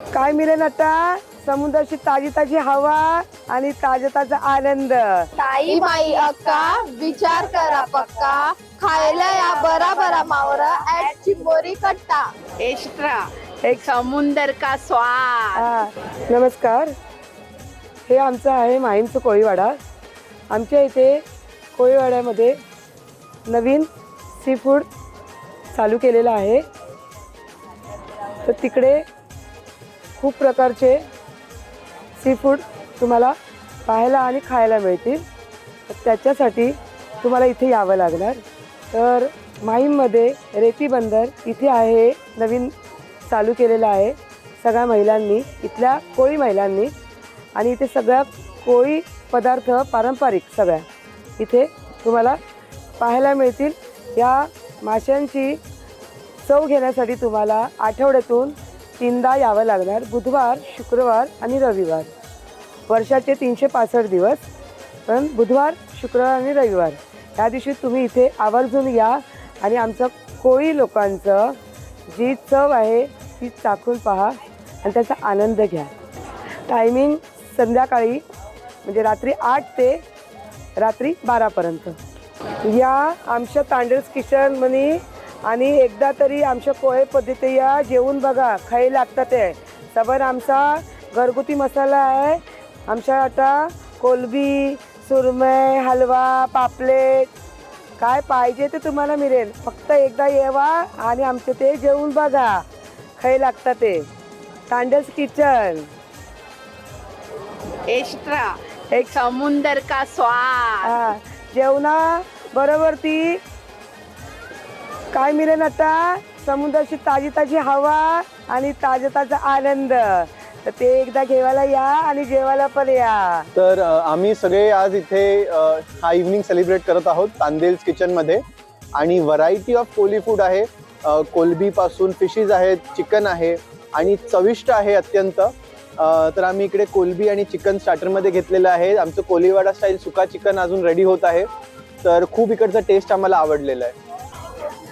काय मिळेल आता? समुद्राची ताजी ताजी हवा आणि ताजा ताजा आनंद. ताई माई अक्का विचार करा पक्का. खायला या बरा बरा मावरा ऍट चिंबोरी कट्टा. एक्स्ट्रा एक समुंदर का स्वाद. हा नमस्कार. हे आमचं आहे माहीमचं कोळीवाडा. आमच्या इथे कोळीवाड्यामध्ये नवीन सी फूड चालू केलेलं आहे. तर तिकडे खूप प्रकारचे सी फूड तुम्हाला पाहायला आणि खायला मिळतील. त्याच्यासाठी तुम्हाला इथे यावं लागणार. तर माहीममध्ये रेती बंदर इथे आहे नवीन चालू केलेलं आहे. सगळ्या महिलांनी इथल्या कोळी महिलांनी आणि इथे सगळ्या कोळी पदार्थ पारंपरिक सगळ्या इथे तुम्हाला पाहायला मिळतील. या माशांची चव घेण्यासाठी तुम्हाला आठवड्यातून तीनदा यावं लागणार बुधवार शुक्रवार आणि रविवार. वर्षाचे तीनशे पासष्ट दिवस पण बुधवार शुक्रवार आणि रविवार. या दिवशी तुम्ही इथे आवर्जून या आणि आमचं कोळी लोकांचं जी चव आहे ती चाखून पहा आणि त्याचा आनंद घ्या. टायमिंग संध्याकाळी म्हणजे रात्री आठ ते रात्री बारापर्यंत. या आमच्या तांडल्स किचनमध्ये आणि एकदा तरी आमच्या पोहे पद्धती या जेवून बघा खाई लागतात ते सबन आमचा घरगुती मसाला आहे. आमच्या आता कोलबी सुरमई हलवा पापलेट. काय पाहिजे ते तुम्हाला मिळेल. फक्त एकदा येवा आणि आमचे ते जेवून बघा. खाई लागतात ते तांडल्स किचन. एक्स्ट्रा एक समुंदर का स्वाद. जेवणा बरोबर ती काय मिळेल आता? समुद्राची ताजी ताजी हवा आणि ताजा ताजा आनंद. तर ते एकदा घेवायला या आणि जेवायला पण या. तर अ, आम्ही सगळे आज इथे अ, हा इव्हनिंग सेलिब्रेट करत आहोत तांदेल्स किचनमध्ये आणि व्हरायटी ऑफ कोली फूड आहे. अ, कोलबीपासून फिशीज आहेत चिकन आहे आणि चविष्ट आहे अत्यंत. अ, तर आम्ही इकडे कोलबी आणि चिकन स्टार्टरमध्ये घेतलेलं आहे. आमचं कोलीवाडा स्टाईल सुका चिकन अजून रेडी होत आहे. तर खूप इकडचा टेस्ट आम्हाला आवडलेला आहे.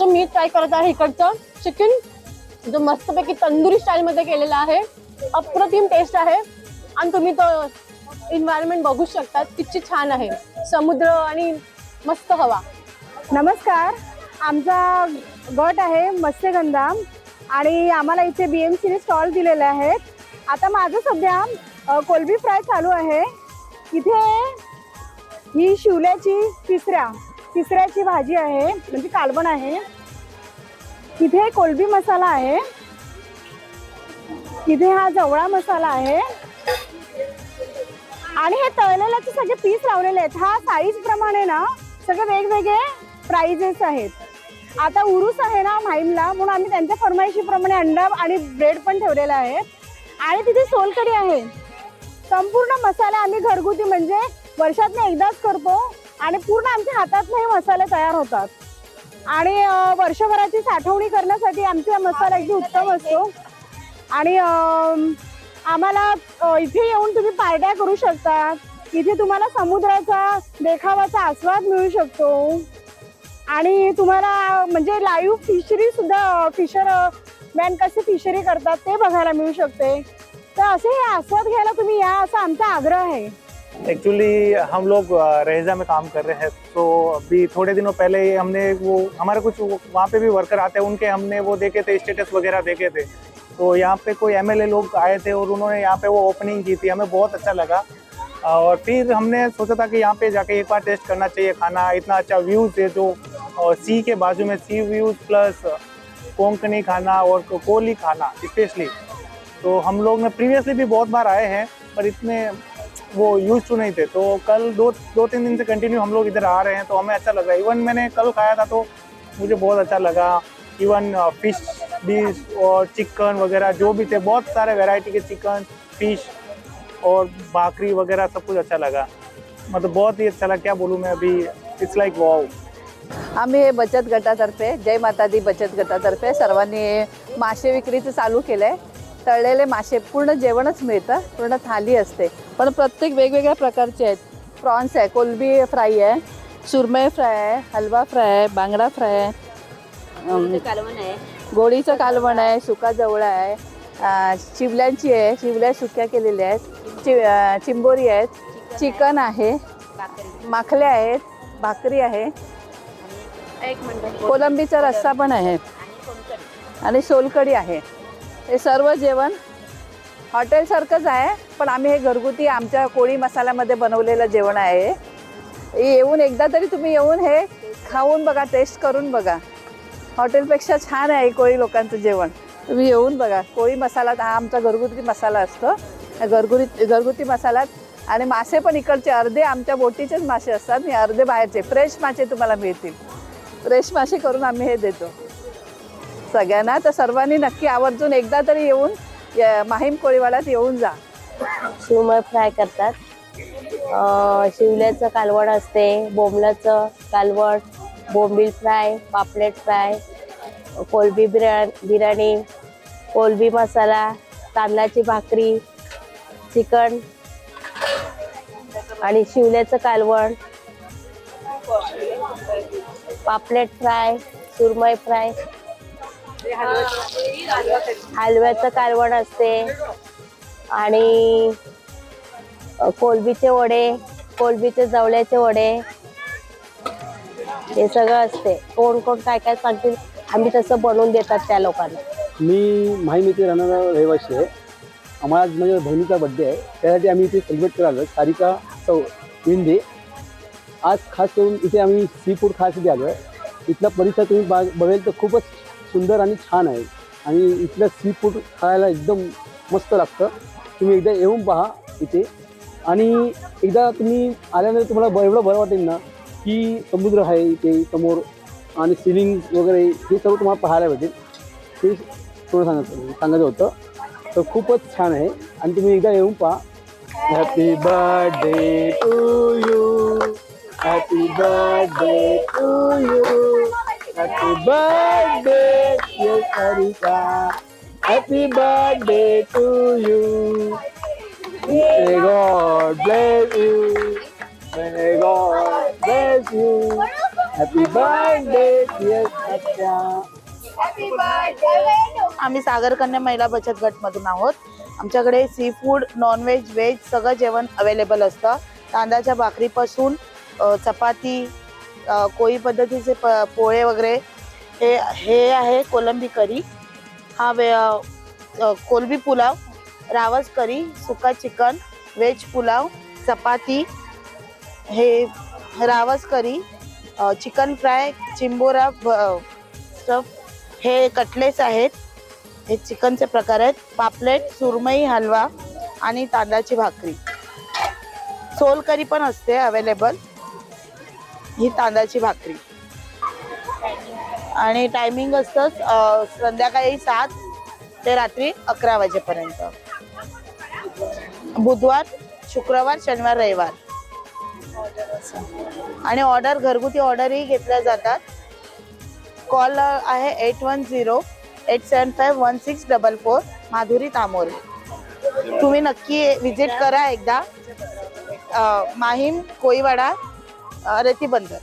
सो मी ट्राय करत आहे इकडचं. चिकन जो मस्तपैकी तंदुरी स्टाईलमध्ये केलेला आहे. अप्रतिम टेस्ट आहे. आणि तुम्ही तो इन्व्हायरमेंट बघू शकता किती छान आहे. समुद्र आणि मस्त हवा. नमस्कार. आमचा गट आहे मत्स्यगंधा आणि आम्हाला इथे बी एम सीने स्टॉल दिलेले आहेत. आता माझं सध्या कोलबी फ्राय चालू आहे. इथे ही शिवल्याची तिसऱ्या तिसऱ्याची भाजी आहे म्हणजे कालवण आहे. इथे कोलबी मसाला आहे. इथे हा जवळा मसाला आहे. आणि हे तळलेल्याचे सगळे पीस लावलेले आहेत. हा साईज प्रमाणे ना सगळे वेगवेगळे प्राइजेस आहेत. आता उरूस आहे ना माहीमला म्हणून आम्ही त्यांच्या फरमाईशीप्रमाणे अंडा आणि ब्रेड पण ठेवलेला आहे आणि तिथे सोलकडी आहे. संपूर्ण मसाला आम्ही घरगुती म्हणजे वर्षातनं एकदाच करतो. आणि पूर्ण आमच्या हातात हे मसाले तयार होतात. आणि वर्षभराची साठवणी करण्यासाठी आमचा मसाला अगदी उत्तम असतो. आणि आम्हाला इथे येऊन तुम्ही पार्ट्या करू शकता. इथे तुम्हाला समुद्राचा देखावाचा आस्वाद मिळू शकतो. आणि तुम्हाला म्हणजे लाईव्ह फिशरी सुद्धा फिशर मॅन कसे फिशरी करतात ते बघायला मिळू शकते. तर असे हे आस्वाद घ्यायला तुम्ही या असा आमचा आग्रह आहे. एक्चुअली हम लोग रहेजा में काम कर रहे हैं तो अभी थोड़े दिनों पहले हमने वो, हमारे कुछ वहाँ पे भी वर्कर आते हैं, उनके हमने वो देखे थे स्टेटस वगैरह देखे थे। तो यहाँ पे कोई एमएलए लोग आए थे और उन्होंने यहाँ पे वो ओपनिंग की थी, हमें बहुत अच्छा लगा। और फिर हमने सोचा था कि यहाँ पे जाके एक बार टेस्ट करना चाहिए खाना, इतना अच्छा व्यूज़ है जो और सी के बाजू में सी व्यूज़ प्लस कोंकणी खाना और कोली खाना स्पेशली तो हम लोग ने प्रीवियसली भी बहुत बार आए हैं, पर इतने वो यूज टू नहीं थे। तो कल दो दो तीन दिन से कंटिन्यू हम लोग इधर आ रहे हैं तो हमें अच्छा लग। रहा है इवन मैंने कल खाया था तो मुझे बहुत अच्छा लगा। इवन फिश डिश और चिकन वगैरह जो भी थे बहुत सारे वैरायटी के चिकन फिश और भाकरी वगैरह सब कुछ अच्छा लगा। मतलब बहुत ही अच्छा लगा। क्या बोलूँ मैं अभी? इट्स लाइक वॉव आम्ही बचत गटातर्फे जय माता दी बचत गटातर्फे सर्वांनी मासे विक्रीचं चालू केलं आहे तळलेले मासे पूर्ण जेवणच मिळतं पूर्ण थाली असते. पण प्रत्येक वेगवेगळ्या प्रकारचे आहेत. प्रॉन्स आहे कोलबी फ्राय आहे सुरमई फ्राय आहे हलवा फ्राय आहे बांगडा फ्राय आहे. अम, गोळीचं कालवण आहे. सुका जवळा आहे चिवल्यांची आहे चिवल्या सुक्या केलेल्या आहेत चि चिंबोरी आहेत चिकन आहे. माखल्या आहेत भाकरी आहे. कोलंबीचा रस्सा पण आहे. आणि सोलकढी आहे. हे सर्व जेवण हॉटेलसारखंच आहे पण आम्ही हे घरगुती आमच्या कोळी मसाल्यामध्ये बनवलेलं जेवण आहे. येऊन एकदा तरी तुम्ही येऊन हे खाऊन बघा टेस्ट करून बघा. हॉटेलपेक्षा छान आहे कोळी लोकांचं जेवण. तुम्ही येऊन बघा कोळी मसाला हा आमचा घरगुती मसाला असतो. घरगुती घरगुती मसाल्यात आणि मासे पण इकडचे अर्धे आमच्या बोटीचेच मासे असतात आणि अर्धे बाहेरचे. फ्रेश मासे तुम्हाला मिळतील. फ्रेश मासे करून आम्ही हे देतो. सगळ्यांना. तर सर्वांनी नक्की आवर्जून एकदा तरी येऊन माहीम कोळीवाड्यात येऊन जा. शिवमय फ्राय करतात. शिवल्याचं कालवण असते बोंबलाचं कालवण बोंबील फ्राय पापलेट फ्राय कोलबी बिर्या बिर्याणी कोलबी मसाला तांदळाची भाकरी चिकन आणि शिवल्याचं कालवण पापलेट फ्राय सुरमई फ्राय हलव्याचं कालवण असते. आणि कोलबीचे वडे कोलबीचे जवळ्याचे वडे हे सगळं असते. कोण कोण काय काय सांगतील आम्ही तसं बनवून देतात त्या लोकांना. मी माहीम येथे राहणारा रहिवासी आहे. आम्हाला आज माझ्या बहिणीचा बड्डे आहे. त्यासाठी आम्ही इथे सेलिब्रेट करायला. सारिका चौ विंदे आज खास करून इथे आम्ही सी फूड खायसाठी आलो आहे इथला परिसर तुम्ही बा बघेल तर खूपच सुंदर आणि छान आहे. आणि इथलं सी फूड खायला एकदम मस्त लागतं. तुम्ही एकदा येऊन पहा इथे. आणि एकदा तुम्ही आल्यानंतर तुम्हाला ब एवढं बरं वाटेल ना की समुद्र आहे इथे समोर आणि सिलिंग वगैरे हे सर्व तुम्हाला पाहायला भेटेल. ते थोडं सांगायचं सांगायचं होतं. तर खूपच छान आहे. आणि तुम्ही एकदा येऊन पहा. Happy birthday to you happy birthday to you happy birthday Sarika happy birthday to you May God bless you. May God bless you. Happy birthday, dear Satya. आम्ही सागर कन्या महिला बचत गट मधून आहोत आमच्याकडे सी फूड नॉनव्हेज व्हेज सगळं जेवण अवेलेबल असतं तांदळाच्या भाकरीपासून चपाती कोळी पद्धतीचे प पोळे वगैरे हे हे आहे कोलंबी करी. हा वे कोलंबी कोलबी पुलाव रावस करी सुका चिकन व्हेज पुलाव चपाती हे रावस करी चिकन फ्राय चिंबोरा स्टफ हे कटलेस आहेत. हे चिकनचे प्रकार आहेत. पापलेट सुरमई हलवा आणि तांदळाची भाकरी. सोल करी पण असते अवेलेबल ही तांदळाची भाकरी. आणि टायमिंग असतं संध्याकाळी सात ते रात्री अकरा वाजेपर्यंत. बुधवार शुक्रवार शनिवार रविवार. आणि ऑर्डर घरगुती ऑर्डरही घेतल्या जातात. कॉल आहे eight one zero eight seven five one six double four Madhuri Tamore. तुम्ही नक्की विजिट करा एकदा. माहीम कोईवाडा रेती बंदर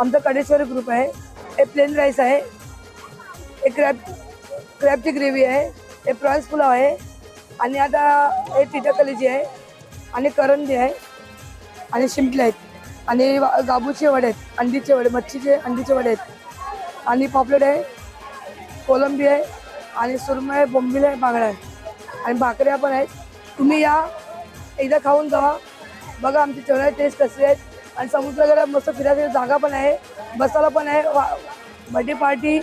आमचा कडेश्वरी ग्रुप आहे. हे प्लेन राईस आहे. हे क्रॅब क्रॅबची ग्रेव्ही आहे. हे प्रॉन्स पुलाव आहे. आणि आता हे तिटा कलेजी आहे आणि करंदी आहे आणि शिंपले आहेत. आणि गाबूचे वडे आहेत. अंडीचे वडे मच्छीचे अंडीचे वडे आहेत. आणि पॉपलेट आहे कोलंबी आहे आणि सुरमय आहे बोंबील आहे बांगडा आहे. आणि भाकऱ्या पण आहेत. तुम्ही या एकदा खाऊन जावा. बघा आमची चवळ्या टेस्ट कसे आहेत आणि समुद्राकडे मस्त फिरायची जागा पण आहे बसायला पण आहे बर्थडे पार्टी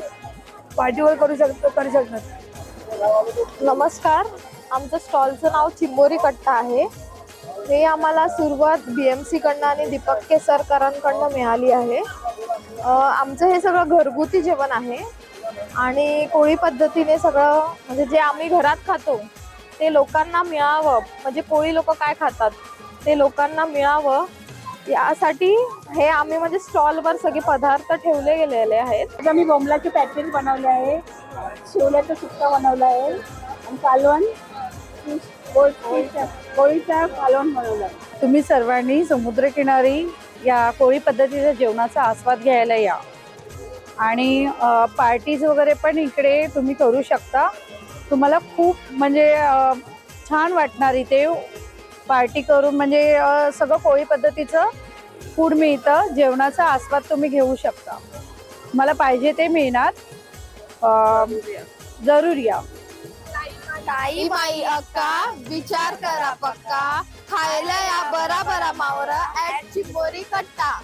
पार्टीवर करू शकतो करू शकतात. नमस्कार. आमचं स्टॉलचं नाव चिंबोरी कट्टा आहे. हे आम्हाला सुरुवात बी एम सीकडनं आणि दीपक केसरकरांकडनं मिळाली आहे. आमचं हे सगळं घरगुती जेवण आहे आणि कोळी पद्धतीने सगळं म्हणजे जे आम्ही घरात खातो ते लोकांना मिळावं. म्हणजे कोळी लोक काय खातात? ते लोकांना मिळावं यासाठी हे आम्ही म्हणजे स्टॉलवर सगळे पदार्थ ठेवले गेलेले आहेत. मी बोंबलाची पॅकेज बनवले आहे शिवल्याचं सुक्का बनवलं आहे आणि कालवण कोळीचा कालवण बनवलं आहे. तुम्ही सर्वांनी समुद्रकिनारी या कोळी पद्धतीच्या जेवणाचा आस्वाद घ्यायला या. आणि पार्टीज वगैरे पण इकडे तुम्ही करू शकता. तुम्हाला खूप म्हणजे छान वाटणार इथे. पार्टी करून म्हणजे अ, सगळं कोळी पद्धतीचं फूड मिळतं. जेवणाचा आस्वाद तुम्ही घेऊ शकता. मला पाहिजे ते मिळणार. अ, जरूर या. ताई माई अक्का विचार करा पक्का. खायला या बरा बरा मावरा ऍट चिंबोरी कट्टा.